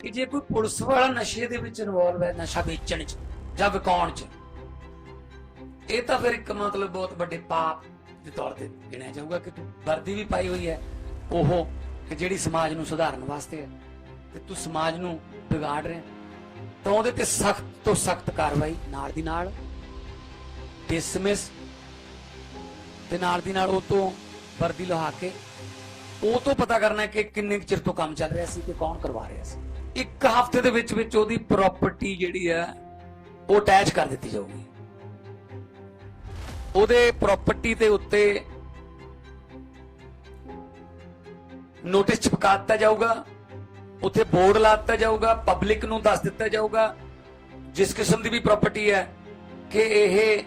ਕਿ ਜੇ ਕੋਈ ਪੁਲਿਸ ਵਾਲਾ ਨਸ਼ੇ ਦੇ ਵਿੱਚ ਇਨਵੋਲਵ ਹੈ, ਨਸ਼ਾ ਵੇਚਣ 'ਚ ਜਾਂ ਵਿਕਾਉਣ 'ਚ, ਇਹ ਤਾਂ ਫਿਰ ਇੱਕ ਮਤਲਬ ਬਹੁਤ ਵੱਡੇ ਪਾਪ ਦੇ ਤੌਰ ਤੇ ਗਿਣਿਆ ਜਾਊਗਾ ਕਿ ਤੂੰ ਵਰਦੀ ਵੀ ਪਾਈ ਹੋਈ ਹੈ, ਉਹ ਕਿ ਜਿਹੜੀ ਸਮਾਜ ਨੂੰ ਸੁਧਾਰਨ ਵਾਸਤੇ ਹੈ। ਤੇ ਤੂੰ ਸਮਾਜ ਨੂੰ ਵਿਗਾੜ ਰਿਹਾ ਤਾਂ ਉਹਦੇ ਤੇ ਸਖਤ ਤੋਂ ਸਖਤ ਕਾਰਵਾਈ ਨਾਲ ਦੀ ਨਾਲ ਡਿਸਮਿਸ ਤੇ ਨਾਲ ਦੀ ਨਾਲ ਉਹ ਤੋਂ ਵਰਦੀ ਲਹਾ ਕੇ, ਉਹ ਤੋਂ ਪਤਾ ਕਰਨਾ ਕਿ ਕਿੰਨੇ ਕੁ ਚਿਰ ਤੋਂ ਕੰਮ ਚੱਲ ਰਿਹਾ ਸੀ ਤੇ ਕੌਣ ਕਰਵਾ ਰਿਹਾ ਸੀ। ਇੱਕ ਹਫ਼ਤੇ ਦੇ ਵਿੱਚ ਵਿੱਚ ਉਹਦੀ ਪ੍ਰਾਪਰਟੀ ਜਿਹੜੀ ਹੈ, ਉਹ ਅਟੈਚ ਕਰ ਦਿੱਤੀ ਜਾਊਗੀ। ਉਹਦੇ ਪ੍ਰਾਪਰਟੀ ਦੇ ਉੱਤੇ ਨੋਟਿਸ ਚਿਪਕਾ ਦਿੱਤਾ ਜਾਊਗਾ, ਉੱਥੇ ਬੋਰਡ ਲਾ ਦਿੱਤਾ ਜਾਊਗਾ ਪਬਲਿਕ ਨੂੰ ਦੱਸ ਦਿੱਤਾ ਜਾਊਗਾ, ਜਿਸ ਕਿਸਮ ਦੀ ਵੀ ਪ੍ਰਾਪਰਟੀ ਹੈ, ਕਿ ਇਹ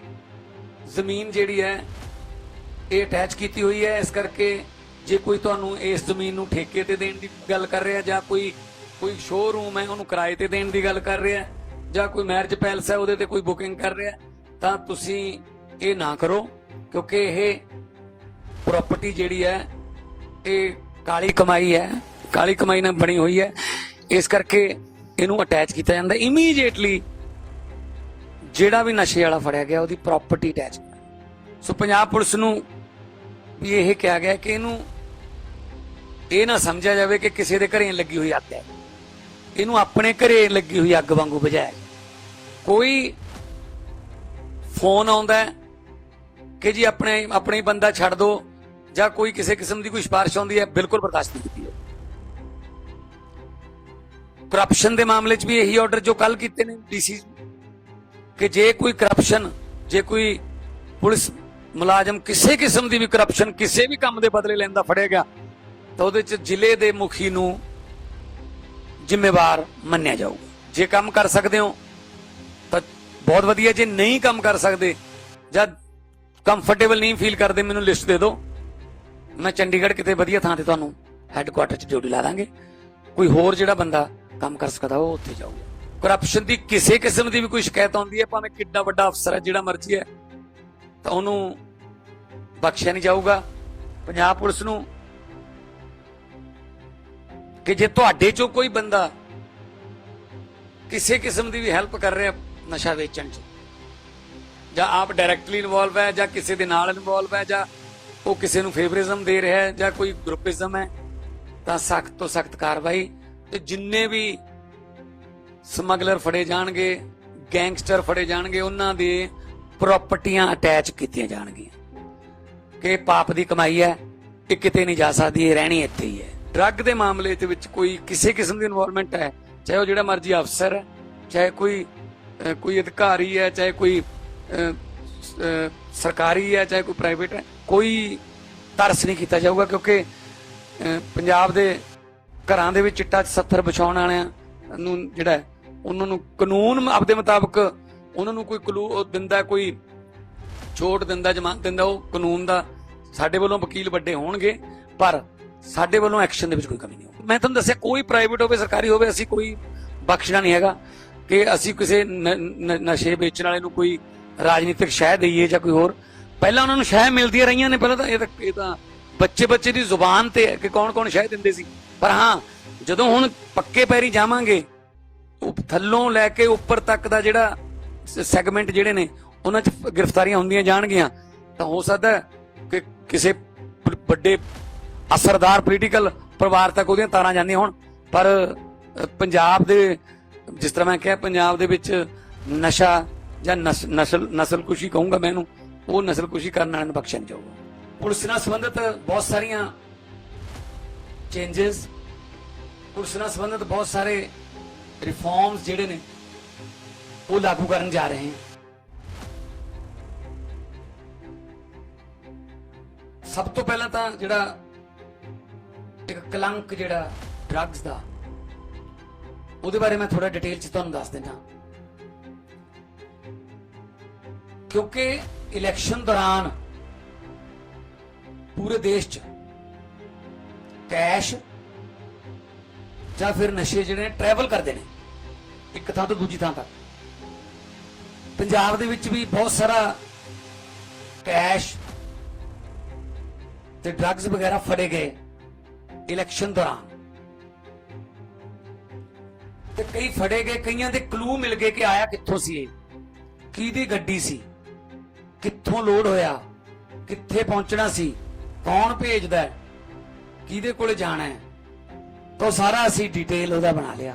ਜ਼ਮੀਨ ਜਿਹੜੀ ਹੈ, ਇਹ ਅਟੈਚ ਕੀਤੀ ਹੋਈ ਹੈ। ਇਸ ਕਰਕੇ ਜੇ ਕੋਈ ਤੁਹਾਨੂੰ ਇਸ ਜ਼ਮੀਨ ਨੂੰ ਠੇਕੇ ਤੇ ਦੇਣ ਦੀ ਗੱਲ ਕਰ ਰਿਹਾ ਜਾਂ ਕੋਈ ਕੋਈ ਸ਼ੋਰੂਮ ਹੈ, ਉਹਨੂੰ ਕਿਰਾਏ ਤੇ ਦੇਣ ਦੀ ਗੱਲ ਕਰ ਰਿਹਾ ਜਾਂ ਕੋਈ ਮੈਰਿਜ ਪੈਲਸ ਹੈ, ਉਹਦੇ ਤੇ ਕੋਈ ਬੁਕਿੰਗ ਕਰ ਰਿਹਾ ਤਾਂ ਤੁਸੀਂ ਇਹ ਨਾ ਕਰੋ, ਕਿਉਂਕਿ ਇਹ ਪ੍ਰਾਪਰਟੀ ਜਿਹੜੀ ਹੈ, ਇਹ ਕਾਲੀ ਕਮਾਈ ਹੈ, ਕਾਲੀ ਕਮਾਈ ਨਾਲ ਬਣੀ ਹੋਈ ਹੈ। ਇਸ ਕਰਕੇ ਇਹਨੂੰ ਅਟੈਚ ਕੀਤਾ ਜਾਂਦਾ। ਇਮੀਡੀਏਟਲੀ ਜਿਹੜਾ ਵੀ ਨਸ਼ੇ ਵਾਲਾ ਫੜਿਆ ਗਿਆ, ਉਹਦੀ property attach so Punjab police ਨੂੰ ਵੀ ਇਹ ਕਿਹਾ ਗਿਆ ਕਿ ਇਹਨੂੰ ਇਹ ਨਾ ਸਮਝਿਆ ਜਾਵੇ ਕਿ ਕਿਸੇ ਦੇ ਘਰੇ ਲੱਗੀ ਹੋਈ ਅੱਗ ਹੈ। ਇਹਨੂੰ ਆਪਣੇ ਘਰੇ ਲੱਗੀ ਹੋਈ ਅੱਗ ਵਾਂਗੂ ਬੁਝਾਇਆ। ਕੋਈ ਫੋਨ ਆਉਂਦਾ ਕਿ ਜੀ ਆਪਣੇ ਆਪਣੇ ਬੰਦਾ ਛੱਡ ਦਿਓ ਜਾਂ ਕੋਈ ਕਿਸੇ ਕਿਸਮ ਦੀ ਕੋਈ ਸਿਫਾਰਿਸ਼ ਆਉਂਦੀ ਹੈ, ਬਿਲਕੁਲ ਬਰਦਾਸ਼ਤ ਨਹੀਂ ਕੀਤੀ ਹੈ ਕਰਪਸ਼ਨ ਦੇ ਮਾਮਲੇ 'ਚ ਵੀ ਇਹੀ ਆਰਡਰ ਜੋ ਕੱਲ ਕੀਤੇ ਨੇ ਡੀਸੀ ਕਿ ਜੇ ਕੋਈ ਕਰਪਸ਼ਨ ਜੇ ਕੋਈ ਪੁਲਿਸ ਮੁਲਾਜ਼ਮ ਕਿਸੇ ਕਿਸਮ ਦੀ ਵੀ ਕਰਪਸ਼ਨ ਕਿਸੇ ਵੀ ਕੰਮ ਦੇ ਬਦਲੇ ਲੈਂਦਾ ਫੜਿਆ ਗਿਆ, ਤਾਂ ਉਹਦੇ 'ਚ ਜ਼ਿਲ੍ਹੇ ਦੇ ਮੁਖੀ ਨੂੰ ਜ਼ਿੰਮੇਵਾਰ ਮੰਨਿਆ ਜਾਊਗਾ। ਜੇ ਕੰਮ ਕਰ ਸਕਦੇ ਹੋ, ਤਾਂ ਬਹੁਤ ਵਧੀਆ। ਜੇ ਨਹੀਂ ਕੰਮ ਕਰ ਸਕਦੇ, ਜਾਂ ਕੰਫਰਟੇਬਲ ਨਹੀਂ ਫੀਲ ਕਰਦੇ, ਮੈਨੂੰ ਲਿਸਟ ਦੇ ਦਿਓ। ਮੈਂ ਚੰਡੀਗੜ੍ਹ ਕਿਤੇ ਵਧੀਆ ਥਾਂ ਤੇ ਤੁਹਾਨੂੰ ਹੈੱਡਕੁਆਟਰ 'ਚ ਡਿਊਟੀ ਲਾ ਦਾਂਗੇ। ਕੋਈ ਹੋਰ ਜਿਹੜਾ ਬੰਦਾ ਕੰਮ ਕਰ ਸਕਦਾ, ਉਹ ਉੱਥੇ ਜਾਊਗਾ। ਕਰਪਸ਼ਨ ਦੀ ਕਿਸੇ ਕਿਸਮ ਦੀ ਵੀ ਕੋਈ ਸ਼ਿਕਾਇਤ ਆਉਂਦੀ ਹੈ, ਭਾਵੇਂ ਕਿੱਡਾ ਵੱਡਾ ਅਫਸਰ ਹੈ, ਜਿਹੜਾ ਮਰਜ਼ੀ ਹੈ, ਤਾਂ ਉਹਨੂੰ ਬਖਸ਼ਿਆ ਨਹੀਂ ਜਾਊਗਾ। ਪੰਜਾਬ ਪੁਲਿਸ ਨੂੰ ਕਿ ਜੇ ਤੁਹਾਡੇ ਚੋਂ ਕੋਈ ਬੰਦਾ ਕਿਸੇ ਕਿਸਮ ਦੀ ਵੀ ਹੈਲਪ ਕਰ ਰਿਹਾ ਨਸ਼ਾ ਵੇਚਣ 'ਚ, ਜਾਂ ਆਪ ਡਾਇਰੈਕਟਲੀ ਇਨਵੋਲਵ ਹੈ, ਜਾਂ ਕਿਸੇ ਦੇ ਨਾਲ ਇਨਵੋਲਵ ਹੈ, ਜਾਂ ਉਹ ਕਿਸੇ ਨੂੰ ਫੇਵਰਿਜ਼ਮ ਦੇ ਰਿਹਾ ਹੈ, ਜਾਂ ਕੋਈ ਗਰੁੱਪਿਜ਼ਮ ਹੈ, ਤਾਂ ਸਖਤ ਤੋਂ ਸਖਤ ਕਾਰਵਾਈ ਤੇ ਜਿੰਨੇ ਵੀ ਸਮਗਲਰ ਫੜੇ ਜਾਣਗੇ ਗੈਂਗਸਟਰ ਫੜੇ ਜਾਣਗੇ, ਉਹਨਾਂ ਦੇ ਪ੍ਰਾਪਰਟੀਆਂ ਅਟੈਚ ਕੀਤੀਆਂ ਜਾਣਗੀਆਂ। ਕਿ ਪਾਪ ਦੀ ਕਮਾਈ ਹੈ, ਇਹ ਕਿਤੇ ਨਹੀਂ ਜਾ ਸਕਦੀ, ਇਹ ਰਹਿਣੀ ਇੱਥੇ ਹੀ ਹੈ। ਡਰੱਗ ਦੇ ਮਾਮਲੇ ਦੇ ਵਿੱਚ ਕੋਈ ਕਿਸੇ ਕਿਸਮ ਦੀ ਇਨਵੋਲਵਮੈਂਟ ਹੈ? ਚਾਹੇ ਉਹ ਜਿਹੜਾ ਮਰਜ਼ੀ ਅਫਸਰ ਹੈ, ਚਾਹੇ ਕੋਈ ਕੋਈ ਅਧਿਕਾਰੀ ਹੈ, ਚਾਹੇ ਕੋਈ ਸਰਕਾਰੀ ਹੈ, ਚਾਹੇ ਕੋਈ ਪ੍ਰਾਈਵੇਟ ਹੈ, ਕੋਈ ਤਰਸ ਨਹੀਂ ਕੀਤਾ ਜਾਊਗਾ ਕਿਉਂਕਿ ਪੰਜਾਬ ਦੇ ਘਰਾਂ ਦੇ ਵਿੱਚ ਚਿੱਟਾ 70 ਵਿਛਾਉਣ ਵਾਲਿਆਂ ਨੂੰ ਜਿਹੜਾ ਉਹਨਾਂ ਨੂੰ ਕਾਨੂੰਨ ਆਪਦੇ ਮੁਤਾਬਕ ਉਹਨਾਂ ਨੂੰ ਕੋਈ ਕਲੂ ਦਿੰਦਾ, ਕੋਈ ਛੋਟ ਦਿੰਦਾ, ਜ਼ਮਾਨਤ ਦਿੰਦਾ, ਉਹ ਕਾਨੂੰਨ ਦਾ ਸਾਡੇ ਵੱਲੋਂ ਵਕੀਲ ਵੱਡੇ ਹੋਣਗੇ, ਪਰ ਸਾਡੇ ਵੱਲੋਂ ਐਕਸ਼ਨ ਦੇ ਵਿੱਚ ਕੋਈ ਕਮੀ ਨਹੀਂ ਹੋਊਗੀ ਮੈਂ ਤੁਹਾਨੂੰ ਦੱਸਿਆ, ਕੋਈ ਪ੍ਰਾਈਵੇਟ ਹੋਵੇ, ਸਰਕਾਰੀ ਹੋਵੇ, ਅਸੀਂ ਕੋਈ ਬਖਸ਼ਣਾ ਨਹੀਂ ਹੈਗਾ ਕਿ ਅਸੀਂ ਕਿਸੇ ਨਸ਼ੇ ਵੇਚਣ ਵਾਲੇ ਨੂੰ ਕੋਈ ਰਾਜਨੀਤਿਕ ਸ਼ਹਿ ਦਈਏ ਜਾਂ ਕੋਈ ਹੋਰ। ਪਹਿਲਾਂ ਉਹਨਾਂ ਨੂੰ ਸ਼ਹਿ ਮਿਲਦੀਆਂ ਰਹੀਆਂ ਨੇ, ਪਹਿਲਾਂ ਤਾਂ ਇਹ ਤਾਂ ਇਹ ਤਾਂ ਬੱਚੇ ਬੱਚੇ ਦੀ ਜ਼ੁਬਾਨ ਤੇ ਕਿ ਕੌਣ ਕੌਣ ਸ਼ਹਿ ਦਿੰਦੇ ਸੀ। ਪਰ ਹਾਂ, ਜਦੋਂ ਹੁਣ ਪੱਕੇ ਪੈਰੀ ਜਾਵਾਂਗੇ ਥੱਲੋਂ ਲੈ ਕੇ ਉੱਪਰ ਤੱਕ ਦਾ ਜਿਹੜਾ ਸੈਗਮੈਂਟ ਜਿਹੜੇ ਨੇ, ਉਹਨਾਂ 'ਚ ਗ੍ਰਿਫਤਾਰੀਆਂ ਹੁੰਦੀਆਂ ਜਾਣਗੀਆਂ, ਤਾਂ ਹੋ ਸਕਦਾ ਕਿ ਕਿਸੇ ਵੱਡੇ ਅਸਰਦਾਰ ਪੋਲੀਟੀਕਲ ਪਰਿਵਾਰ ਤੱਕ ਉਹਦੀਆਂ ਤਾਰਾਂ ਜਾਂਦੀਆਂ ਹੋਣ, ਪਰ ਪੰਜਾਬ ਦੇ, ਜਿਸ ਤਰ੍ਹਾਂ ਮੈਂ ਕਿਹਾ, ਪੰਜਾਬ ਦੇ ਵਿੱਚ ਨਸ਼ਾ ਜਾਂ ਨਸ- ਨਸਲ, ਨਸਲਕੁਸ਼ੀ ਕਹੂੰਗਾ ਮੈਂ ਇਹਨੂੰ, ਉਹ ਨਸਲਕੁਸ਼ੀ ਕਰਨ ਵਾਲਿਆਂ ਨੂੰ ਬਖਸ਼ਿਆ ਜਾਊਗਾ। ਪੁਲਿਸ ਨਾਲ ਸੰਬੰਧਿਤ ਬਹੁਤ ਸਾਰੀਆਂ ਚੇਂਜਸ ਪੁਲਿਸ ਨਾਲ ਸੰਬੰਧਿਤ ਬਹੁਤ ਸਾਰੇ ਰਿਫਾਰਮਸ ਜਿਹੜੇ ਨੇ, ਉਹ ਲਾਗੂ ਕਰਨ ਜਾ ਰਹੇ ਹਾਂ। ਸਭ ਤੋਂ ਪਹਿਲਾਂ ਤਾਂ ਜਿਹੜਾ ਕਲੰਕ ਜਿਹੜਾ ਡਰੱਗਸ ਦਾ, ਉਹਦੇ ਬਾਰੇ ਮੈਂ ਥੋੜਾ ਡਿਟੇਲ ਚ ਤੁਹਾਨੂੰ ਦੱਸ ਦਿੰਦਾ। ਕਿਉਂਕਿ ਇਲੈਕਸ਼ਨ ਦੌਰਾਨ ਪੂਰੇ ਦੇਸ਼ ਚ ਕੈਸ਼ ਜਾਂ ਫਿਰ ਨਸ਼ੇ ਜਿਹੜੇ ਨੇ ਟਰੈਵਲ ਕਰਦੇ ਨੇ, ਇੱਕ ਥਾਂ ਤੋਂ ਦੂਜੀ ਥਾਂ ਤੱਕ। ਪੰਜਾਬ ਦੇ ਵਿੱਚ ਵੀ ਬਹੁਤ ਸਾਰਾ ਕੈਸ਼ ਤੇ ਡਰੱਗਸ ਵਗੈਰਾ ਫੜੇ ਗਏ। ਇਲੈਕਸ਼ਨ ਦੌਰਾਨ। ਤੇ ਕਈ ਫੜੇ ਗਏ, ਕਈਆਂ ਦੇ ਕਲੂ ਮਿਲ ਗਏ ਕਿ ਆਇਆ ਕਿੱਥੋਂ ਸੀ ਇਹ। ਕਿਹਦੀ ਗੱਡੀ ਸੀ? ਕਿੱਥੋਂ ਲੋਡ ਹੋਇਆ? ਕਿੱਥੇ ਪਹੁੰਚਣਾ ਸੀ? ਕੌਣ ਭੇਜਦਾ ਕਿਹਦੇ ਕੋਲ ਜਾਣਾ ਹੈ? ਤਾਂ ਉਹ ਸਾਰਾ ਅਸੀਂ ਡਿਟੇਲ ਉਹਦਾ ਬਣਾ ਲਿਆ।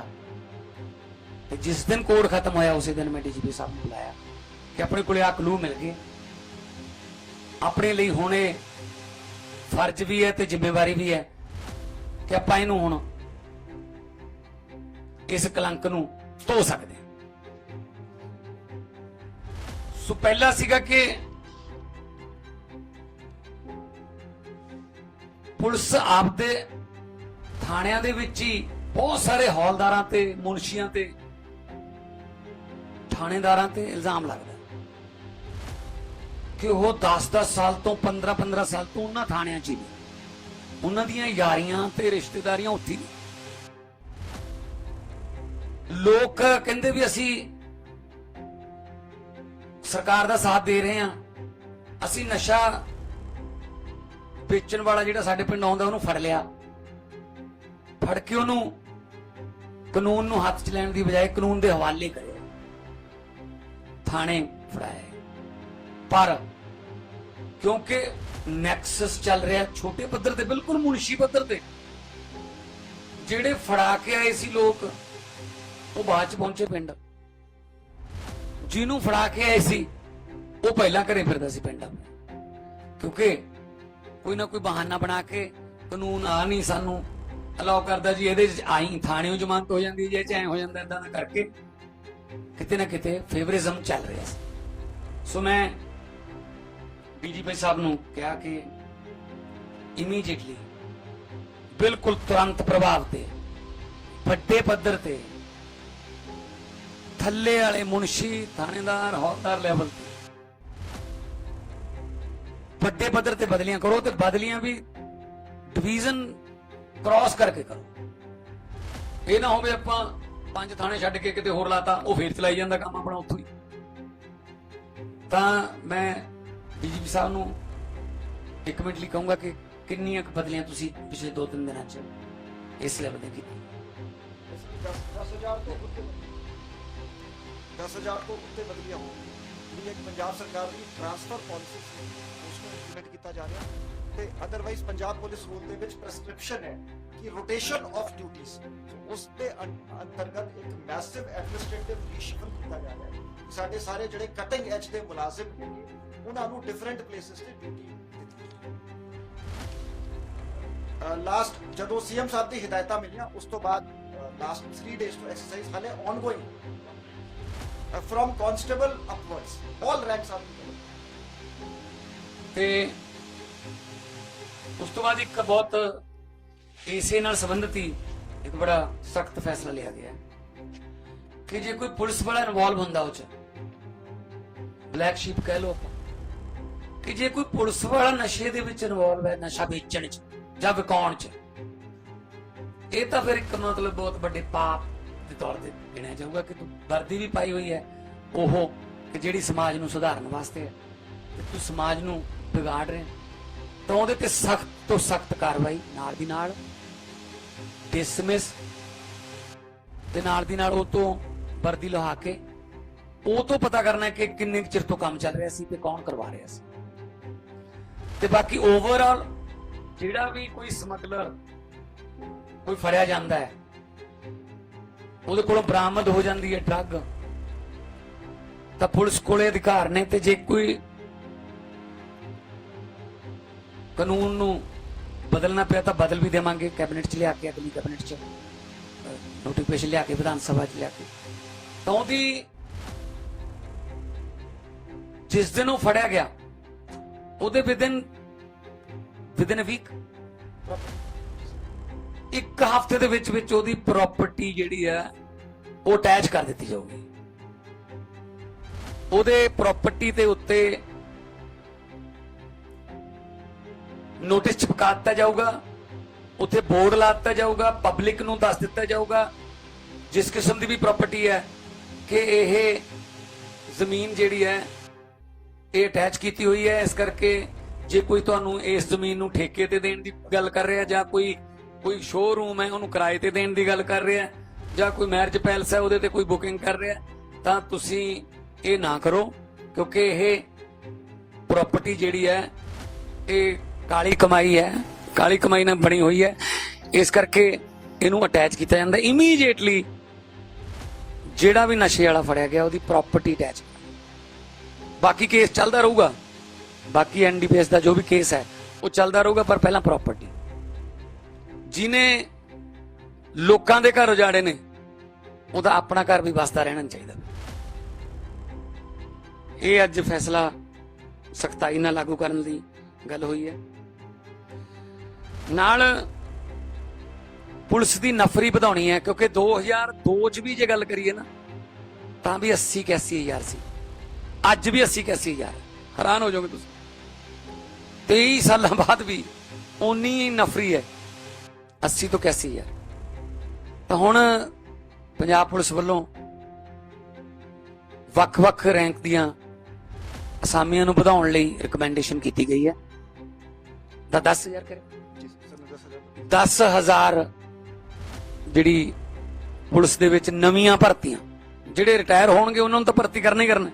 ਤੇ ਜਿਸ ਦਿਨ ਕੋਡ ਖਤਮ ਹੋਇਆ, ਉਸੇ ਦਿਨ ਮੈਂ ਡੀਜੀਪੀ ਸਾਹਿਬ ਨੂੰ ਬੁਲਾਇਆ ਕਿ ਆਪਣੇ ਕੋਲੇ ਆ ਕਲੂ ਮਿਲ ਗਏ। ਆਪਣੇ ਲਈ ਹੁਣੇ ਫਰਜ਼ ਵੀ ਹੈ ਤੇ ਜ਼ਿੰਮੇਵਾਰੀ ਵੀ ਹੈ। ਕਿ ਆਪਾਂ ਇਹਨੂੰ ਹੁਣ ਇਸ ਕਲੰਕ ਨੂੰ ਧੋ ਸਕਦੇ ਹਾਂ। ਸੋ ਪਹਿਲਾ ਸੀਗਾ ਕਿ ਪੁਲਿਸ ਆਪਦੇ ਥਾਣਿਆਂ ਦੇ ਵਿੱਚ ਹੀ ਬਹੁਤ ਸਾਰੇ ਹੌਲਦਾਰਾਂ ਤੇ, ਮੁਨਸ਼ੀਆਂ ਤੇ, ਥਾਣੇਦਾਰਾਂ ਤੇ ਇਲਜ਼ਾਮ ਲੱਗਦਾ ਕਿ ਉਹ 10-10 ਸਾਲ ਤੋਂ 15-15 ਸਾਲ ਤੋਂ ਉਹਨਾਂ ਥਾਣਿਆਂ 'ਚ ਹੀ ਨੇ। ਉਹਨਾਂ ਦੀਆਂ ਯਾਰੀਆਂ ਤੇ ਰਿਸ਼ਤੇਦਾਰੀਆਂ ਉੱਥੇ ਲੋਕ ਕਹਿੰਦੇ ਵੀ ਅਸੀਂ ਸਰਕਾਰ ਦਾ ਸਾਥ ਦੇ ਰਹੇ ਹਾਂ। ਅਸੀਂ ਨਸ਼ਾ ਵੇਚਣ ਵਾਲਾ ਜਿਹੜਾ ਸਾਡੇ ਪਿੰਡ ਆਉਂਦਾ, ਉਹਨੂੰ ਫੜ ਲਿਆ। ਫੜ ਕੇ ਉਹਨੂੰ ਕਾਨੂੰਨ ਨੂੰ ਹੱਥ 'ਚ ਲੈਣ ਦੀ ਬਜਾਏ ਕਾਨੂੰਨ ਦੇ ਹਵਾਲੇ ਕਰਿਆ। ਥਾਣੇ ਫੜਾਇਆ। ਪਰ ਕਿਉਂਕਿ ਨੈਕਸਸ ਚੱਲ ਰਿਹਾ, ਛੋਟੇ ਪੱਧਰ ਤੇ, ਬਿਲਕੁਲ ਮੁਨਸ਼ੀ ਪੱਧਰ ਤੇ। ਜਿਹੜੇ ਫੜਾ ਕੇ ਆਏ ਸੀ ਲੋਕ, ਉਹ ਬਾਅਦ ਚ ਪਹੁੰਚੇ ਪਿੰਡ। ਜਿਹਨੂੰ ਫੜਾ ਕੇ ਆਏ ਸੀ, ਉਹ ਪਹਿਲਾਂ ਘਰੇ ਫਿਰਦਾ ਸੀ ਪਿੰਡ ਕਿਉਂਕਿ ਕੋਈ ਨਾ ਕੋਈ ਬਹਾਨਾ ਬਣਾ ਕੇ ਕਾਨੂੰਨ ਆ ਨਹੀਂ ਸਾਨੂੰ ਅਲਾਉ ਕਰਦਾ ਜੀ, ਇਹਦੇ ਚ ਆਈ, ਥਾਣਿਓ ਜ਼ਮਾਨਤ ਹੋ ਜਾਂਦੀ ਜੇ ਚ ਐ ਹੋ ਜਾਂਦਾ ਇਦਾਂ ਦਾ ਕਰਕੇ। ਕਿਤੇ ਨਾ ਕਿਤੇ ਫੇਵਰਿਜ਼ਮ ਚੱਲ ਰਿਹਾ ਸੀ। ਸੋ ਮੈਂ ਡੀਜੀਪੀ ਸਾਹਿਬ ਨੂੰ ਕਿਹਾ ਕਿ ਇਮੀਡੀਏਟਲੀ ਬਿਲਕੁਲ ਤੁਰੰਤ ਪ੍ਰਭਾਵ ਤੇ, ਵੱਡੇ ਪੱਧਰ ਤੇ, ਥੱਲੇ ਵਾਲੇ ਮੁਨਸ਼ੀ, ਥਾਣੇਦਾਰ, ਹੌਲਦਾਰ ਲੈਵਲ ਤੇ, ਵੱਡੇ ਪੱਧਰ ਤੇ ਬਦਲੀਆਂ ਕਰੋ ਤੇ ਬਦਲੀਆਂ ਵੀ ਡਿਵੀਜ਼ਨ ਕ੍ਰਾਸ ਕਰਕੇ ਕਰੋ। ਇਹ ਨਾ ਹੋਵੇ ਆਪਾਂ ਪੰਜ ਥਾਣੇ ਛੱਡ ਕੇ ਕਿਤੇ ਹੋਰ ਲਾਤਾ, ਉਹ ਫੇਰ ਚਲਾਈ ਜਾਂਦਾ ਕੰਮ ਆਪਣਾ ਉੱਥੋਂ ਹੀ। ਤਾਂ ਮੈਂ ਡੀਜੀਪੀ ਸਾਹਿਬ ਨੂੰ ਇੱਕ ਮਿੰਟ ਲਈ ਕਹੂੰਗਾ ਕਿ ਕਿੰਨੀਆਂ ਕੁ ਬਦਲੀਆਂ ਤੁਸੀਂ ਪਿਛਲੇ 2-3 ਦਿਨਾਂ 'ਚ ਇਸ ਲੈਵਲ ਤੇ ਕੀਤੀਆਂ? 10000 ਤੋਂ ਉੱਤੇ 10000 ਤੋਂ ਉੱਤੇ ਬਦਲੀਆਂ ਹੋ ਜਿਹੜੀ ਇੱਕ ਪੰਜਾਬ ਸਰਕਾਰ ਦੀ ਟ੍ਰਾਂਸਫਰ ਪਾਲਿਸੀ ਉਸ ਨੂੰ ਇੰਪਲੀਮੈਂਟ ਕੀਤਾ ਜਾ ਰਿਹਾ ਤੇ ਅਦਰਵਾਈਜ਼ ਪੰਜਾਬ ਪੁਲਿਸ ਰੂਲ ਦੇ ਵਿੱਚ ਪ੍ਰੈਸਕ੍ਰਿਪਸ਼ਨ ਹੈ ਕਿ ਰੋਟੇਸ਼ਨ ਆਫ ਡਿਊਟੀਆਂ ਉਸ ਦੇ ਅੰਤਰਗਤ ਇੱਕ ਮੈਸਿਵ ਐਡਮਿਨਿਸਟ੍ਰੇਟਿਵ ਰੀਸ਼ਫਲ ਕੀਤਾ ਜਾ ਰਿਹਾ ਹੈ। ਸਾਡੇ ਸਾਰੇ ਜਿਹੜੇ ਕਟਿੰਗ ਐਜ ਦੇ ਮੁਲਾਜ਼ਮ ਹੈਗੇ ਉਹਨਾਂ ਨੂੰ ਡਿਫਰੈਂਟ ਪਲੇਸਸ ਤੇ ਡਿਊਟੀ ਦਿੱਤੀ ਲਾਸਟ ਜਦੋਂ ਸੀਐਮ ਸਾਹਿਬ ਦੀ ਹਦਾਇਤਾਂ ਮਿਲੀਆਂ, ਉਸ ਤੋਂ ਬਾਅਦ ਲਾਸਟ 3 ਡੇਜ਼ ਤੋਂ ਐਕਸਰਸਾਈਜ਼ ਹਾਲੇ ongoing from constable upwards all ranks are ਤੇ ਉਸ ਤੋਂ ਬਾਅਦ ਇੱਕ ਬਹੁਤ ਇਸੇ ਨਾਲ ਸੰਬੰਧਿਤ ਹੀ ਇੱਕ ਬੜਾ ਸਖਤ ਫੈਸਲਾ ਲਿਆ ਗਿਆ ਕਿ ਜੇ ਕੋਈ ਪੁਲਿਸ ਵਾਲਾ ਇਨਵੋਲਵ ਹੁੰਦਾ ਉਹ ਚ ਬਲੈਕ ਸ਼ੀਪ ਕਹਿ ਲਓ ਕਿ ਜੇ ਕੋਈ ਪੁਲਿਸ ਵਾਲਾ ਨਸ਼ੇ ਦੇ ਵਿੱਚ ਇਨਵੋਲਵ ਹੈ, ਨਸ਼ਾ ਵੇਚਣ ਚ ਜਾਂ ਵਿਕਾਉਣ ਚ, ਇਹ ਤਾਂ ਫਿਰ ਇੱਕ ਮਤਲਬ ਬਹੁਤ ਵੱਡੇ ਪਾਪ ਦੇ ਤੌਰ ਤੇ ਗਿਣਿਆ ਜਾਊਗਾ ਕਿ ਤੂੰ ਵਰਦੀ ਵੀ ਪਾਈ ਹੋਈ ਹੈ, ਉਹ ਕਿ ਜਿਹੜੀ ਸਮਾਜ ਨੂੰ ਸੁਧਾਰਨ ਵਾਸਤੇ ਹੈ। ਤੇ ਤੂੰ ਸਮਾਜ ਨੂੰ ਵਿਗਾੜ ਰਿਹਾ ਤਾਂ ਉਹਦੇ ਤੇ ਸਖਤ ਤੋਂ ਸਖਤ ਕਾਰਵਾਈ ਨਾਲ ਦੀ ਨਾਲ ਡਿਸਮਿਸ ਤੇ ਨਾਲ ਦੀ ਨਾਲ ਉਹ ਤੋਂ ਵਰਦੀ ਲਹਾ ਕੇ, ਉਹ ਤੋਂ ਪਤਾ ਕਰਨਾ ਕਿ ਕਿੰਨੇ ਕੁ ਚਿਰ ਤੋਂ ਕੰਮ ਚੱਲ ਰਿਹਾ ਸੀ ਤੇ ਕੌਣ ਕਰਵਾ ਰਿਹਾ ਸੀ। ਤੇ ਬਾਕੀ ਓਵਰਆਲ ਜਿਹੜਾ ਵੀ ਕੋਈ ਸਮਗਲਰ ਕੋਈ ਫੜਿਆ ਜਾਂਦਾ ਹੈ, ਉਹਦੇ ਕੋਲੋਂ ਬਰਾਮਦ ਹੋ ਜਾਂਦੀ ਹੈ ਡਰੱਗ ਤਾਂ ਪੁਲਿਸ ਕੋਲੇ ਅਧਿਕਾਰ ਨੇ ਤੇ ਜੇ ਕੋਈ ਕਾਨੂੰਨ ਨੂੰ ਬਦਲਣਾ ਪਿਆ ਤਾਂ ਬਦਲ ਵੀ ਦੇਵਾਂਗੇ ਕੈਬਨਿਟ ਚ ਲਿਆ ਕੇ, ਅਗਲੀ ਕੈਬਨਿਟ ਚ ਨੋਟੀਫਿਕੇਸ਼ਨ ਲਿਆ ਕੇ, ਵਿਧਾਨ ਸਭਾ ਚ ਲਿਆ ਕੇ। ਤਾਂ ਉਹਦੀ ਜਿਸ ਦਿਨ ਉਹ ਫੜਿਆ ਗਿਆ ਉਹਦੇ ਵਿਦਿਨ ਵਿਦਿਨ ਵੀਕ ਇੱਕ ਹਫ਼ਤੇ ਦੇ ਵਿੱਚ ਵਿੱਚ ਉਹਦੀ ਪ੍ਰਾਪਰਟੀ ਜਿਹੜੀ ਹੈ, ਉਹ ਅਟੈਚ ਕਰ ਦਿੱਤੀ ਜਾਊਗੀ। ਉਹਦੇ ਪ੍ਰਾਪਰਟੀ ਦੇ ਉੱਤੇ ਨੋਟਿਸ ਚਿਪਕਾ ਦਿੱਤਾ ਜਾਊਗਾ। ਉੱਥੇ ਬੋਰਡ ਲਾ ਦਿੱਤਾ ਜਾਊਗਾ ਪਬਲਿਕ ਨੂੰ ਦੱਸ ਦਿੱਤਾ ਜਾਊਗਾ, ਜਿਸ ਕਿਸਮ ਦੀ ਵੀ ਪ੍ਰਾਪਰਟੀ ਹੈ, ਕਿ ਇਹ ਜ਼ਮੀਨ ਜਿਹੜੀ ਹੈ ਇਹ ਅਟੈਚ ਕੀਤੀ ਹੋਈ ਹੈ, ਇਸ ਕਰਕੇ ਜੇ ਕੋਈ ਤੁਹਾਨੂੰ ਇਸ ਜ਼ਮੀਨ ਨੂੰ ਠੇਕੇ ਤੇ ਦੇਣ ਦੀ ਗੱਲ ਕਰ ਰਿਹਾ ਜਾਂ ਕੋਈ ਕੋਈ ਸ਼ੋਰੂਮ ਹੈ, ਉਹਨੂੰ ਕਿਰਾਏ ਤੇ ਦੇਣ ਦੀ ਗੱਲ ਕਰ ਰਿਹਾ, ਜਾਂ ਕੋਈ ਮੈਰਿਜ ਪੈਲਸ ਹੈ, ਉਹਦੇ ਤੇ ਕੋਈ ਬੁਕਿੰਗ ਕਰ ਰਿਹਾ, ਤਾਂ ਤੁਸੀਂ ਇਹ ਨਾ ਕਰੋ, ਕਿਉਂਕਿ ਇਹ ਪ੍ਰਾਪਰਟੀ ਜਿਹੜੀ ਹੈ, ਇਹ ਕਾਲੀ ਕਮਾਈ ਹੈ, ਕਾਲੀ ਕਮਾਈ ਨਾਲ ਬਣੀ ਹੋਈ ਹੈ। ਇਸ ਕਰਕੇ ਇਹਨੂੰ ਅਟੈਚ ਕੀਤਾ ਜਾਂਦਾ। ਇਮੀਡੀਏਟਲੀ ਜਿਹੜਾ ਵੀ ਨਸ਼ੇ ਵਾਲਾ ਫੜਿਆ ਗਿਆ, ਉਹਦੀ ਪ੍ਰਾਪਰਟੀ ਅਟੈਚ ਬਾਕੀ ਕੇਸ ਚੱਲਦਾ ਰਹੂਗਾ। ਬਾਕੀ ਐਨਡੀਪੀਐਸ ਦਾ ਜੋ ਵੀ ਕੇਸ ਹੈ, ਉਹ ਚੱਲਦਾ ਰਹੂਗਾ, ਪਰ ਪਹਿਲਾਂ ਪ੍ਰਾਪਰਟੀ ਜਿਨੇ ਲੋਕਾਂ ਦੇ ਘਰ ਉਜਾੜੇ ਨੇ, ਉਹਦਾ ਆਪਣਾ ਘਰ ਵੀ ਵਸਦਾ ਰਹਿਣਾ ਚਾਹੀਦਾ। ਇਹ ਅੱਜ ਫੈਸਲਾ ਸਖਤਾਈ ਨਾਲ ਲਾਗੂ ਕਰਨ ਦੀ ਗੱਲ ਹੋਈ ਹੈ। ਨਾਲ ਪੁਲਿਸ ਦੀ ਨਫਰੀ ਵਧਾਉਣੀ ਹੈ, ਕਿਉਂਕਿ 2002 ਚ ਵੀ ਜੇ ਗੱਲ ਕਰੀਏ ਨਾ, ਤਾਂ ਵੀ 80 81 ਹਜ਼ਾਰ ਸੀ। ਅੱਜ ਵੀ 80 81 ਹਜ਼ਾਰ ਹੈਰਾਨ ਹੋ ਜਾਓਗੇ ਤੁਸੀਂ। 23 ਸਾਲਾਂ ਬਾਅਦ ਵੀ ਉਨੀ ਹੀ ਨਫਰੀ ਹੈ। 80 ਤੋਂ ਕੈਸੀ ਯਾਰ। ਤਾਂ ਹੁਣ ਪੰਜਾਬ ਪੁਲਿਸ ਵੱਲੋਂ ਵੱਖ-ਵੱਖ ਰੈਂਕ ਦੀਆਂ ਅਸਾਮੀਆਂ ਨੂੰ ਵਧਾਉਣ ਲਈ ਰეკਮੈਂਡੇਸ਼ਨ ਕੀਤੀ ਗਈ ਹੈ। ਤਾਂ 10000 ਕਰੇ। ਜੀ ਸਰ ਨੇ 10000 10000 ਜਿਹੜੀ ਪੁਲਿਸ ਦੇ ਵਿੱਚ ਨਵੀਆਂ ਭਰਤੀਆਂ, ਜਿਹੜੇ ਰਿਟਾਇਰ ਹੋਣਗੇ, ਉਹਨਾਂ ਨੂੰ ਤਾਂ ਭਰਤੀ ਕਰਨਾ ਹੀ ਕਰਨਾ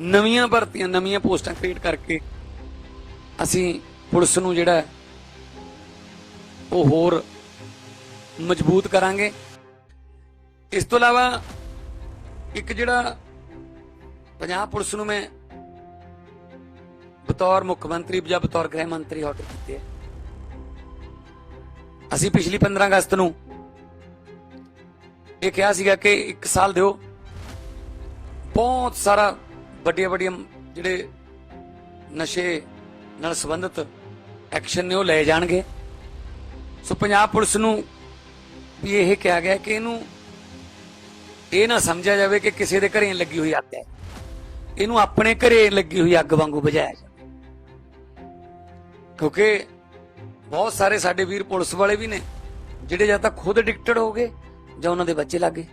ਨਵੀਆਂ ਭਰਤੀਆਂ, ਨਵੀਆਂ ਪੋਸਟਾਂ ਕ੍ਰੀਏਟ ਕਰਕੇ ਅਸੀਂ ਪੁਲਿਸ ਨੂੰ ਜਿਹੜਾ ਉਹ ਹੋਰ ਮਜ਼ਬੂਤ ਕਰਾਂਗੇ। ਇਸ ਤੋਂ ਇਲਾਵਾ ਇੱਕ ਜਿਹੜਾ ਪੰਜਾਬ ਪੁਲਿਸ ਨੂੰ ਮੈਂ ਬਤੌਰ ਮੁੱਖ ਮੰਤਰੀ ਜਾਂ ਬਤੌਰ ਗ੍ਰਹਿ ਮੰਤਰੀ ਆਰਡਰ ਕੀਤੇ ਹੈ ਅਸੀਂ ਪਿਛਲੀ 15 ਅਗਸਤ ਨੂੰ ਇਹ ਕਿਹਾ ਸੀਗਾ ਕਿ ਇੱਕ ਸਾਲ ਦਿਓ। ਬਹੁਤ ਸਾਰਾ ਵੱਡੀਆਂ ਵੱਡੀਆਂ ਜਿਹੜੇ ਨਸ਼ੇ ਨਾਲ ਸੰਬੰਧਿਤ ਐਕਸ਼ਨ ਨੇ ਉਹ ਲਏ ਜਾਣਗੇ। ਸੋ ਪੰਜਾਬ ਪੁਲਿਸ ਨੂੰ ਵੀ ਇਹ ਕਿਹਾ ਗਿਆ ਕਿ ਇਹਨੂੰ ਇਹ ਨਾ ਸਮਝਿਆ ਜਾਵੇ ਕਿ ਕਿਸੇ ਦੇ ਘਰੇ ਲੱਗੀ ਹੋਈ ਅੱਗ ਹੈ। ਇਹਨੂੰ ਆਪਣੇ ਘਰੇ ਲੱਗੀ ਹੋਈ ਅੱਗ ਵਾਂਗੂ ਬੁਝਾਇਆ ਜਾਵੇ। ਕਿਉਂਕਿ ਬਹੁਤ ਸਾਰੇ ਸਾਡੇ ਵੀਰ ਪੁਲਿਸ ਵਾਲੇ ਵੀ ਨੇ, ਜਿਹੜੇ ਜਾਂ ਤਾਂ ਖੁਦ ਐਡਿਕਟਡ ਹੋ ਗਏ ਜਾਂ ਉਹਨਾਂ ਦੇ ਬੱਚੇ ਲੱਗੇ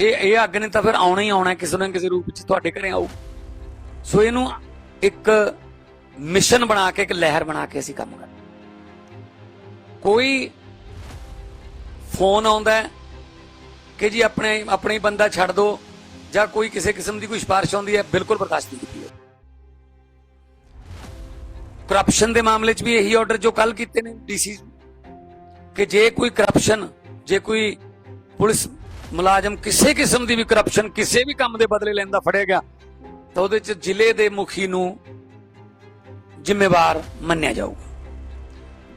ਇਹ ਇਹ ਅੱਗ ਨੇ ਤਾਂ ਫਿਰ ਆਉਣਾ ਹੀ ਆਉਣਾ ਕਿਸੇ ਨਾ ਕਿਸੇ ਰੂਪ ਵਿੱਚ ਤੁਹਾਡੇ ਘਰੇ ਆਊ। ਸੋ ਇਹਨੂੰ ਇੱਕ ਮਿਸ਼ਨ ਬਣਾ ਕੇ, ਇੱਕ ਲਹਿਰ ਬਣਾ ਕੇ ਅਸੀਂ ਕੰਮ ਕਰ ਕੋਈ ਫੋਨ ਆਉਂਦਾ ਕਿ ਜੀ ਆਪਣੇ ਆਪਣੇ ਬੰਦਾ ਛੱਡ ਦਿਓ ਜਾਂ ਕੋਈ ਕਿਸੇ ਕਿਸਮ ਦੀ ਕੋਈ ਸਿਫਾਰਿਸ਼ ਆਉਂਦੀ ਹੈ, ਬਿਲਕੁਲ ਬਰਦਾਸ਼ਤ ਨਹੀਂ ਕੀਤੀ ਜਾਊਗੀ ਕਰਪਸ਼ਨ ਦੇ ਮਾਮਲੇ 'ਚ ਵੀ ਇਹੀ ਆਰਡਰ ਜੋ ਕੱਲ ਕੀਤੇ ਨੇ ਡੀਸੀ ਕਿ ਜੇ ਕੋਈ ਕਰਪਸ਼ਨ ਜੇ ਕੋਈ ਪੁਲਿਸ ਮੁਲਾਜ਼ਮ ਕਿਸੇ ਕਿਸਮ ਦੀ ਵੀ ਕਰਪਸ਼ਨ ਕਿਸੇ ਵੀ ਕੰਮ ਦੇ ਬਦਲੇ ਲੈਂਦਾ ਫੜਿਆ ਗਿਆ, ਤਾਂ ਉਹਦੇ 'ਚ ਜ਼ਿਲ੍ਹੇ ਦੇ ਮੁਖੀ ਨੂੰ ਜ਼ਿੰਮੇਵਾਰ ਮੰਨਿਆ ਜਾਊਗਾ।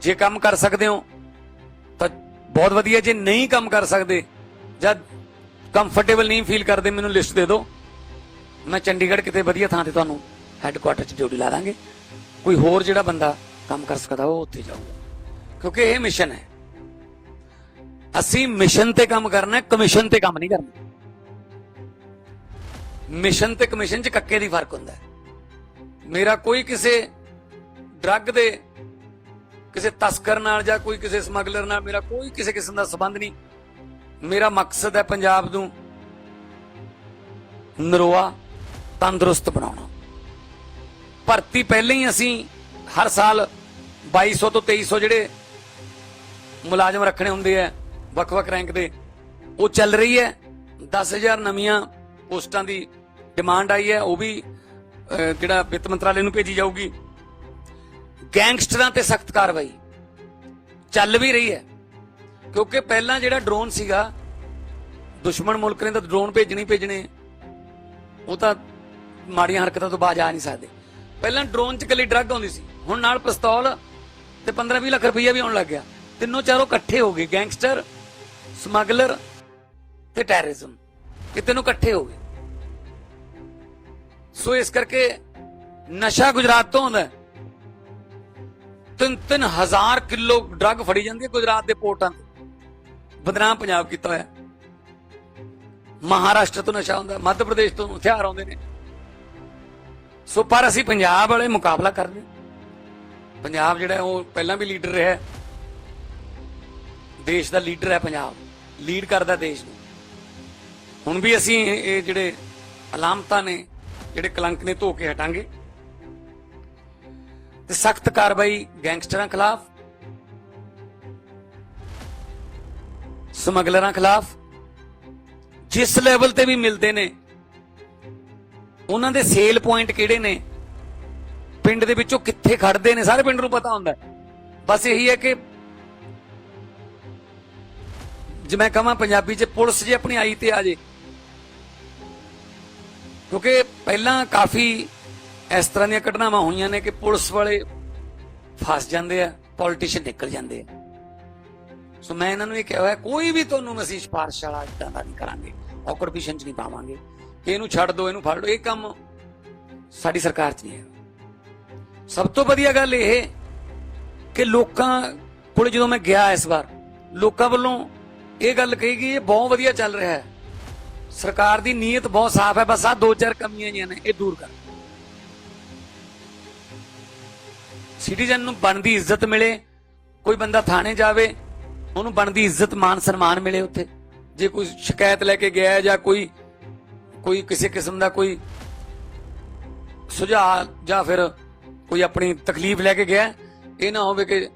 ਜੇ ਕੰਮ ਕਰ ਸਕਦੇ ਹੋ, ਤਾਂ ਬਹੁਤ ਵਧੀਆ, ਜੇ ਨਹੀਂ ਕੰਮ ਕਰ ਸਕਦੇ ਜਦ ਕੰਫਰਟੇਬਲ ਨਹੀਂ ਫੀਲ ਕਰਦੇ, ਮੈਨੂੰ ਲਿਸਟ ਦੇ ਦਿਓ। ਮੈਂ ਚੰਡੀਗੜ੍ਹ ਕਿਤੇ ਵਧੀਆ ਥਾਂ ਤੇ ਤੁਹਾਨੂੰ ਹੈੱਡਕੁਆਟਰ 'ਚ ਡਿਊਟੀ ਲਾ ਦਾਂਗੇ। ਕੋਈ ਹੋਰ ਜਿਹੜਾ ਬੰਦਾ ਕੰਮ ਕਰ ਸਕਦਾ, ਉਹ ਉੱਥੇ ਜਾਊਗਾ। ਕਿਉਂਕਿ ਇਹ ਮਿਸ਼ਨ ਹੈ। ਅਸੀਂ ਮਿਸ਼ਨ ਤੇ ਕੰਮ ਕਰਨਾ ਕਮਿਸ਼ਨ ਤੇ ਕੰਮ ਨਹੀਂ ਕਰਨਾ। ਮਿਸ਼ਨ ਤੇ ਕਮਿਸ਼ਨ 'ਚ ਕੱਕੇ ਦੀ ਫ਼ਰਕ ਹੁੰਦਾ ਮੇਰਾ ਕੋਈ ਕਿਸੇ ਡਰੱਗ ਦੇ, ਕਿਸੇ ਤਸਕਰ ਨਾਲ ਜਾਂ ਕੋਈ ਕਿਸੇ ਸਮਗਲਰ ਨਾਲ ਮੇਰਾ ਕੋਈ ਕਿਸੇ ਕਿਸਮ ਦਾ ਸਬੰਧ ਨਹੀਂ। ਮੇਰਾ ਮਕਸਦ ਹੈ ਪੰਜਾਬ ਨੂੰ ਨਰੋਆ, ਤੰਦਰੁਸਤ ਬਣਾਉਣਾ। ਭਰਤੀ ਪਹਿਲਾਂ ਹੀ ਅਸੀਂ ਹਰ ਸਾਲ 2200 ਤੋਂ 2300 ਜਿਹੜੇ ਮੁਲਾਜ਼ਮ ਰੱਖਣੇ ਹੁੰਦੇ ਆ ਵੱਖ-ਵੱਖ ਰੈਂਕ ਦੇ। ਉਹ ਚੱਲ ਰਹੀ ਹੈ। 10000 ਨਵੀਆਂ ਪੋਸਟਾਂ ਦੀ ਡਿਮਾਂਡ ਆਈ ਹੈ। ਉਹ ਵੀ ਜਿਹੜਾ ਵਿੱਤ ਮੰਤਰਾਲੇ ਨੂੰ ਭੇਜੀ ਜਾਊਗੀ। ਗੈਂਗਸਟਰਾਂ ਤੇ ਸਖਤ ਕਾਰਵਾਈ। ਚੱਲ ਵੀ ਰਹੀ ਹੈ। ਕਿਉਂਕਿ ਪਹਿਲਾਂ ਜਿਹੜਾ ਡਰੋਨ ਸੀਗਾ, ਦੁਸ਼ਮਣ ਮੁਲਕ ਨੇ ਤਾਂ ਡਰੋਨ ਭੇਜਣੇ ਭੇਜਣੇ ਉਹ ਤਾਂ ਮਾੜੀਆਂ ਹਰਕਤਾਂ ਤੋਂ ਬਾਜ ਆ ਨਹੀਂ ਸਕਦੇ। ਪਹਿਲਾਂ ਡਰੋਨ 'ਚ ਕੱਲੀ ਡਰੱਗ ਆਉਂਦੀ ਸੀ। ਹੁਣ ਨਾਲ ਪਿਸਤੌਲ ਤੇ 15-20 ਲੱਖ ਰੁਪਈਆ ਵੀ ਆਉਣ ਲੱਗ ਗਿਆ। ਤਿੰਨੋਂ ਚਾਰੋਂ ਇਕੱਠੇ ਹੋ ਗਏ। ਗੈਂਗਸਟਰ ਸਮਗਲਰ ਤੇ ਟੈਰਰਿਜ਼ਮ, ਇਹ ਤਿੰਨੋਂ ਇਕੱਠੇ ਹੋ ਗਏ। ਸੋ ਇਸ ਕਰਕੇ ਨਸ਼ਾ ਗੁਜਰਾਤ ਤੋਂ ਆਉਂਦਾ ਤਿੰਨ ਤਿੰਨ ਹਜ਼ਾਰ ਕਿਲੋ ਡਰੱਗ ਫੜੀ ਜਾਂਦੀ ਹੈ ਗੁਜਰਾਤ ਦੇ ਪੋਰਟਾਂ ਤੇ। ਬਦਨਾਮ ਪੰਜਾਬ ਕੀਤਾ ਹੋਇਆ। ਮਹਾਰਾਸ਼ਟਰ ਤੋਂ ਨਸ਼ਾ ਆਉਂਦਾ, ਮੱਧ ਪ੍ਰਦੇਸ਼ ਤੋਂ ਹਥਿਆਰ ਆਉਂਦੇ ਨੇ। ਸੋ ਪਰ ਅਸੀਂ ਪੰਜਾਬ ਵਾਲੇ ਮੁਕਾਬਲਾ ਕਰਦੇ ਪੰਜਾਬ ਜਿਹੜਾ ਉਹ ਪਹਿਲਾਂ ਵੀ ਲੀਡਰ ਰਿਹਾ ਦੇਸ਼ ਦਾ ਲੀਡਰ ਹੈ ਪੰਜਾਬ। ਲੀਡ ਕਰਦਾ ਦੇਸ਼ ਨੂੰ। ਹੁਣ ਵੀ ਅਸੀਂ ਇਹ ਜਿਹੜੇ ਅਲਾਮਤਾਂ ਨੇ, ਜਿਹੜੇ ਕਲੰਕ ਨੇ ਧੋ ਕੇ ਹਟਾਂਗੇ। ਤੇ ਸਖਤ ਕਾਰਵਾਈ ਗੈਂਗਸਟਰਾਂ ਖਿਲਾਫ, ਸਮਗਲਰਾਂ ਖਿਲਾਫ, ਜਿਸ ਲੈਵਲ ਤੇ ਵੀ ਮਿਲਦੇ ਨੇ, ਉਹਨਾਂ ਦੇ ਸੇਲ ਪੁਆਇੰਟ ਕਿਹੜੇ ਨੇ, ਪਿੰਡ ਦੇ ਵਿੱਚੋਂ ਕਿੱਥੇ ਖੜਦੇ ਨੇ, ਸਾਰੇ ਪਿੰਡ ਨੂੰ ਪਤਾ ਹੁੰਦਾ। ਬਸ ਇਹੀ ਹੈ ਕਿ ਜੇ ਮੈਂ ਕਹਾਂ ਪੰਜਾਬੀ ਚ, ਪੁਲਿਸ ਜੇ ਆਪਣੀ ਆਈ ਤੇ ਆ ਜੇ। ਕਿਉਂਕਿ ਪਹਿਲਾਂ ਕਾਫੀ ਇਸ ਤਰ੍ਹਾਂ ਦੀਆਂ ਘਟਨਾਵਾਂ ਹੋਈਆਂ ਨੇ ਕਿ ਪੁਲਿਸ ਵਾਲੇ ਫਸ ਜਾਂਦੇ ਆ ਪੋਲੀਟੀਸ਼ੀਅਨ ਨਿਕਲ ਜਾਂਦੇ ਆ। ਸੋ ਮੈਂ ਇਹਨਾਂ ਨੂੰ ਇਹ ਕਿਹਾ ਹੋਇਆ, ਕੋਈ ਵੀ ਤੁਹਾਨੂੰ ਅਸੀਂ ਸਿਫਾਰਿਸ਼ ਵਾਲਾ ਇਦਾਂ ਦਾ ਨਹੀਂ ਕਰਾਂਗੇ ਆਕਰਪੀਸ਼ਨ ਚ ਨਹੀਂ ਪਾਵਾਂਗੇ। ਕਿ ਇਹਨੂੰ ਛੱਡ ਦਿਓ ਇਹਨੂੰ ਫੜ ਲਓ, ਇਹ ਕੰਮ ਸਾਡੀ ਸਰਕਾਰ ਚ ਨਹੀਂ ਹੈ ਸਭ ਤੋਂ ਵਧੀਆ ਗੱਲ ਇਹ ਕਿ ਲੋਕਾਂ ਕੋਲ ਜਦੋਂ ਮੈਂ ਗਿਆ ਇਸ ਵਾਰ, ਲੋਕਾਂ ਵੱਲੋਂ ਇਹ ਗੱਲ ਕਹੀ ਗਈ, ਇਹ ਬਹੁਤ ਵਧੀਆ ਚੱਲ ਰਿਹਾ ਹੈ। ਸਰਕਾਰ ਦੀ ਨੀਅਤ ਬਹੁਤ ਸਾਫ਼ ਹੈ, ਬਸ ਆ ਦੋ ਚਾਰ ਕਮੀਆਂ ਜੀਆਂ ਨੇ, ਇਹ ਦੂਰ ਕਰ। ਸਿਟੀਜ਼ਨ ਨੂੰ ਬਣਦੀ ਇੱਜ਼ਤ ਮਿਲੇ, ਕੋਈ ਬੰਦਾ ਥਾਣੇ ਜਾਵੇ, ਉਹਨੂੰ ਬਣਦੀ ਇੱਜ਼ਤ, ਮਾਨ ਸਨਮਾਨ ਮਿਲੇ ਉੱਥੇ। ਜੇ ਕੋਈ ਸ਼ਿਕਾਇਤ ਲੈ ਕੇ ਗਿਆ ਜਾਂ ਕੋਈ ਕੋਈ ਕਿਸੇ ਕਿਸਮ ਦਾ ਕੋਈ ਸੁਝਾਅ ਜਾਂ ਫਿਰ ਕੋਈ ਆਪਣੀ ਤਕਲੀਫ ਲੈ ਕੇ ਗਿਆ ਇਹ ਨਾ ਹੋਵੇ ਕਿ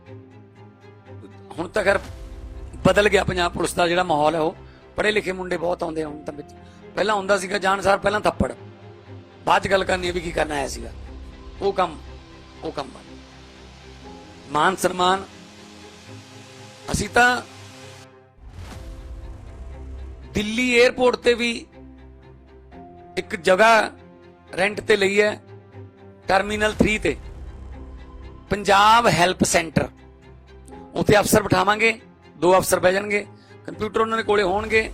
ਹੁਣ ਤਾਂ ਖੈਰ ਬਦਲ ਗਿਆ ਪੰਜਾਬ ਪੁਲਿਸ ਦਾ ਜਿਹੜਾ ਮਾਹੌਲ ਹੈ ਉਹ। ਪੜ੍ਹੇ ਲਿਖੇ ਮੁੰਡੇ ਬਹੁਤ ਆਉਂਦੇ ਹੁਣ ਤਾਂ ਵਿੱਚ। ਪਹਿਲਾਂ ਹੁੰਦਾ ਸੀਗਾ ਜਾਣ ਜਾਣਸਾਰ ਪਹਿਲਾਂ ਥੱਪੜ। ਬਾਅਦ ਚ ਗੱਲ ਕਰਨੀ ਹੈ ਵੀ ਕੀ ਕਰਨਾ ਆਇਆ ਸੀਗਾ। ਉਹ ਕੰਮ ਉਹ ਕੰਮ ਬੰਦ ਮਾਨ ਸਨਮਾਨ। ਅਸੀਂ ਤਾਂ ਦਿੱਲੀ 에ਅਰਪੋਰਟ ਤੇ ਵੀ ਇੱਕ ਜਗ੍ਹਾ ਰੈਂਟ ਤੇ ਲਈ ਹੈ ਟਰਮੀਨਲ 3 ਤੇ। ਪੰਜਾਬ ਹੈਲਪ ਸੈਂਟਰ ਉੱਥੇ ਅਫਸਰ ਬਿਠਾਵਾਂਗੇ। ਦੋ ਅਫਸਰ ਬਹਿ ਜਾਣਗੇ, ਕੰਪਿਊਟਰ ਉਹਨਾਂ ਦੇ ਕੋਲੇ ਹੋਣਗੇ।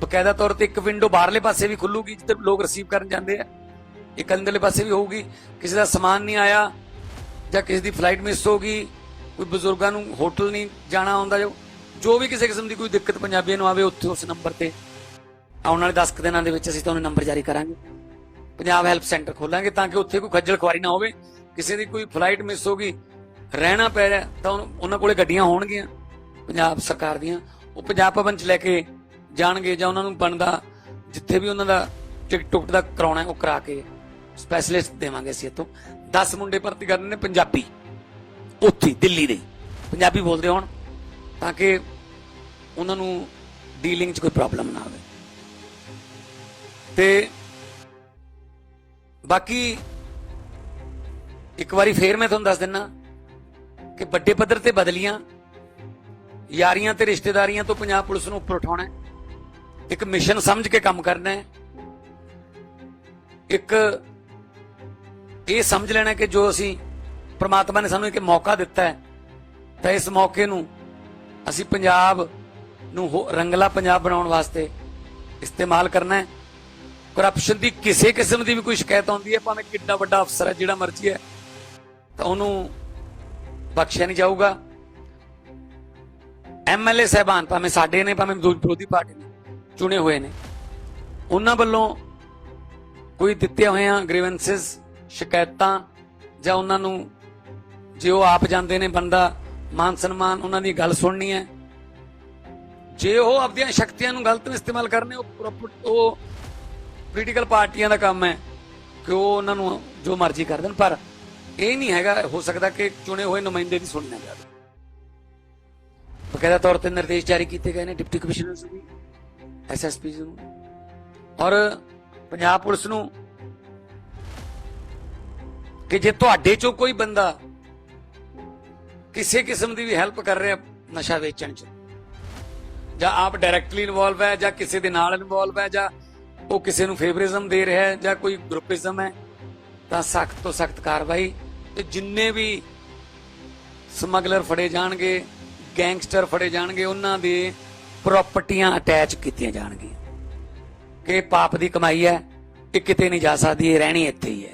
ਬਕਾਇਦਾ ਤੌਰ ਤੇ ਇੱਕ ਵਿੰਡੋ ਬਾਹਰਲੇ ਪਾਸੇ ਵੀ ਖੁੱਲੂਗੀ, ਜਿੱਥੇ ਲੋਕ ਰਿਸੀਵ ਕਰਨ ਜਾਂਦੇ ਆ। ਇੱਕ ਅੰਦਰਲੇ ਪਾਸੇ ਵੀ ਹੋਊਗੀ। ਕਿਸੇ ਦਾ ਸਮਾਨ ਨਹੀਂ ਆਇਆ, ਜਾਂ ਕਿਸੇ ਦੀ ਫਲਾਈਟ ਮਿਸ ਹੋ ਗਈ, ਕੋਈ ਬਜ਼ੁਰਗਾਂ ਨੂੰ ਹੋਟਲ ਨਹੀਂ ਜਾਣਾ ਹੁੰਦਾ ਜੋ ਜੋ ਵੀ ਕਿਸੇ ਕਿਸਮ ਦੀ ਕੋਈ ਦਿੱਕਤ ਪੰਜਾਬੀਆਂ ਨੂੰ ਆਵੇ, ਉੱਥੇ ਉਸ ਨੰਬਰ ਤੇ ਆਉਣ ਵਾਲੇ 10 ਕੁ ਦਿਨਾਂ ਦੇ ਵਿੱਚ ਅਸੀਂ ਤੁਹਾਨੂੰ ਨੰਬਰ ਜਾਰੀ ਕਰਾਂਗੇ। ਪੰਜਾਬ ਹੈਲਪ ਸੈਂਟਰ ਖੋਲਾਂਗੇ ਤਾਂ ਕਿ ਉੱਥੇ ਕੋਈ ਖੱਜਲ ਖੁਆਰੀ ਨਾ ਹੋਵੇ। ਕਿਸੇ ਦੀ ਕੋਈ ਫਲਾਈਟ ਮਿਸ ਹੋ ਗਈ, ਰਹਿਣਾ ਪੈ ਰਿਹਾ, ਤਾਂ ਉਹਨੂੰ- ਉਹਨਾਂ ਕੋਲੇ ਗੱਡੀਆਂ ਹੋਣਗੀਆਂ। ਪੰਜਾਬ ਸਰਕਾਰ ਦੀਆਂ, ਉਹ ਪੰਜਾਬ ਭਵਨ ਚ ਲੈ ਕੇ ਜਾਣਗੇ ਜਾਂ ਉਹਨਾਂ ਨੂੰ ਬਣਦਾ, ਜਿੱਥੇ ਵੀ ਉਹਨਾਂ ਦਾ ਟਿਕਟ ਟੁਕਟ ਦਾ ਕਰਾਉਣਾ ਹੈ, ਉਹ ਕਰਾ ਕੇ ਸਪੈਸ਼ਲਿਸਟ ਦੇਵਾਂਗੇ ਅਸੀਂ ਇੱਥੋਂ। 10 ਮੁੰਡੇ ਭਰਤੀ ਕਰਨੇ ਨੇ ਪੰਜਾਬੀ। ਉੱਥੇ, ਦਿੱਲੀ ਦੇ ਪੰਜਾਬੀ ਬੋਲਦੇ ਹੋਣ, ਤਾਂ ਕਿ ਉਹਨਾਂ ਨੂੰ ਡੀਲਿੰਗ 'ਚ ਕੋਈ ਪ੍ਰੋਬਲਮ ਨਾ ਆਵੇ। ਤੇ ਬਾਕੀ ਇੱਕ ਵਾਰੀ ਫੇਰ ਮੈਂ ਤੁਹਾਨੂੰ ਦੱਸ ਦਿੰਨਾ ਕਿ ਵੱਡੇ ਪੱਧਰ ਤੇ ਬਦਲੀਆਂ ਯਾਰੀਆਂ ਤੇ ਰਿਸ਼ਤੇਦਾਰੀਆਂ ਤੋਂ ਪੰਜਾਬ ਪੁਲਿਸ ਨੂੰ ਉੱਪਰ ਉਠਾਉਣਾ ਇੱਕ ਮਿਸ਼ਨ ਸਮਝ ਕੇ ਕੰਮ ਕਰਨਾ ਹੈ। ਇੱਕ ਇਹ ਸਮਝ ਲੈਣਾ ਕਿ ਜੋ ਅਸੀਂ ਪ੍ਰਮਾਤਮਾ ਨੇ ਸਾਨੂੰ ਇੱਕ ਮੌਕਾ ਦਿੱਤਾ ਹੈ, ਤਾਂ ਇਸ ਮੌਕੇ ਨੂੰ ਅਸੀਂ ਪੰਜਾਬ ਨੂੰ ਹੋ- ਰੰਗਲਾ ਪੰਜਾਬ ਬਣਾਉਣ ਵਾਸਤੇ ਇਸਤੇਮਾਲ ਕਰਨਾ ਹੈ। ਕਰਪਸ਼ਨ ਦੀ ਕਿਸੇ ਕਿਸਮ ਦੀ ਵੀ ਕੋਈ ਸ਼ਿਕਾਇਤ ਆਉਂਦੀ ਹੈ, ਭਾਵੇਂ ਕਿੰਨਾ ਵੱਡਾ ਅਫਸਰ ਹੈ, ਜਿਹੜਾ ਮਰਜ਼ੀ ਹੈ, ਤਾਂ ਉਹਨੂੰ ਬਖਸ਼ਿਆ ਨਹੀਂ ਜਾਊਗਾ। ਐਮਐਲਏ ਸਹਿਬਾਨ, ਭਾਵੇਂ ਸਾਡੇ ਨੇ, ਭਾਵੇਂ ਵਿਰੋਧੀ ਪਾਰਟੀ ਨੇ, ਚੁਣੇ ਹੋਏ ਨੇ। ਉਹਨਾਂ ਵੱਲੋਂ ਕੋਈ ਦਿੱਤੇ ਹੋਏ ਗ੍ਰੀਵੈਂਸਸ ਸ਼ਿਕਾਇਤਾਂ, ਜਾਂ ਉਹਨਾਂ ਨੂੰ ਜੇ ਉਹ ਆਪ ਜਾਂਦੇ ਨੇ, ਬੰਦਾ ਮਾਨ ਸਨਮਾਨ, ਉਹਨਾਂ ਦੀ ਗੱਲ ਸੁਣਨੀ ਹੈ। ਜੇ ਉਹ ਆਪਣੀਆਂ ਸ਼ਕਤੀਆਂ ਨੂੰ ਗਲਤ ਇਸਤੇਮਾਲ ਕਰਨੇ ਉਹ ਪ੍ਰੋਪ- ਉਹ ਪੋਲੀਟੀਕਲ ਪਾਰਟੀਆਂ ਦਾ ਕੰਮ ਹੈ ਕਿ ਉਹ ਉਹਨਾਂ ਨੂੰ ਜੋ ਮਰਜ਼ੀ ਕਰ ਦੇਣ। ਪਰ ਇਹ ਨਹੀਂ ਹੈਗਾ, ਹੋ ਸਕਦਾ ਕਿ ਚੁਣੇ ਹੋਏ ਨੁਮਾਇੰਦੇ ਦੀ ਸੁਣਨਾ ਜਾਵੇ ਬਕਾਇਦਾ ਤੌਰ ਤੇ ਨਿਰਦੇਸ਼ ਜਾਰੀ ਕੀਤੇ ਗਏ ਨੇ ਡਿਪਟੀ ਕਮਿਸ਼ਨਰਸ ਨੂੰ ਐਸਐਸਪੀ ਨੂੰ ਔਰ ਪੰਜਾਬ ਪੁਲਿਸ ਨੂੰ ਕਿ ਜੇ ਤੁਹਾਡੇ ਚੋਂ ਕੋਈ ਬੰਦਾ ਕਿਸੇ ਕਿਸਮ ਦੀ ਵੀ ਹੈਲਪ ਕਰ ਰਿਹਾ ਨਸ਼ਾ ਵੇਚਣ ਚ ਜਾਂ ਆਪ ਡਾਇਰੈਕਟਲੀ ਇਨਵੋਲਵ ਹੈ ਜਾਂ ਕਿਸੇ ਦੇ ਨਾਲ ਇਨਵੋਲਵ ਹੈ ਜਾਂ ਉਹ ਕਿਸੇ ਨੂੰ ਫੇਵਰਿਜ਼ਮ ਦੇ ਰਿਹਾ ਹੈ ਜਾਂ ਕੋਈ ਗਰੁੱਪਿਜ਼ਮ ਹੈ ਤਾਂ ਸਖਤ ਤੋਂ ਸਖਤ ਕਾਰਵਾਈ ਤੇ ਜਿੰਨੇ ਵੀ ਸਮਗਲਰ ਫੜੇ ਜਾਣਗੇ ਗੈਂਗਸਟਰ ਫੜੇ ਜਾਣਗੇ, ਉਹਨਾਂ ਦੇ ਪ੍ਰਾਪਰਟੀਆਂ ਅਟੈਚ ਕੀਤੀਆਂ ਜਾਣਗੀਆਂ। ਕਿ ਪਾਪ ਦੀ ਕਮਾਈ ਹੈ, ਇਹ ਕਿਤੇ ਨਹੀਂ ਜਾ ਸਕਦੀ, ਇਹ ਰਹਿਣੀ ਇੱਥੇ ਹੀ ਹੈ।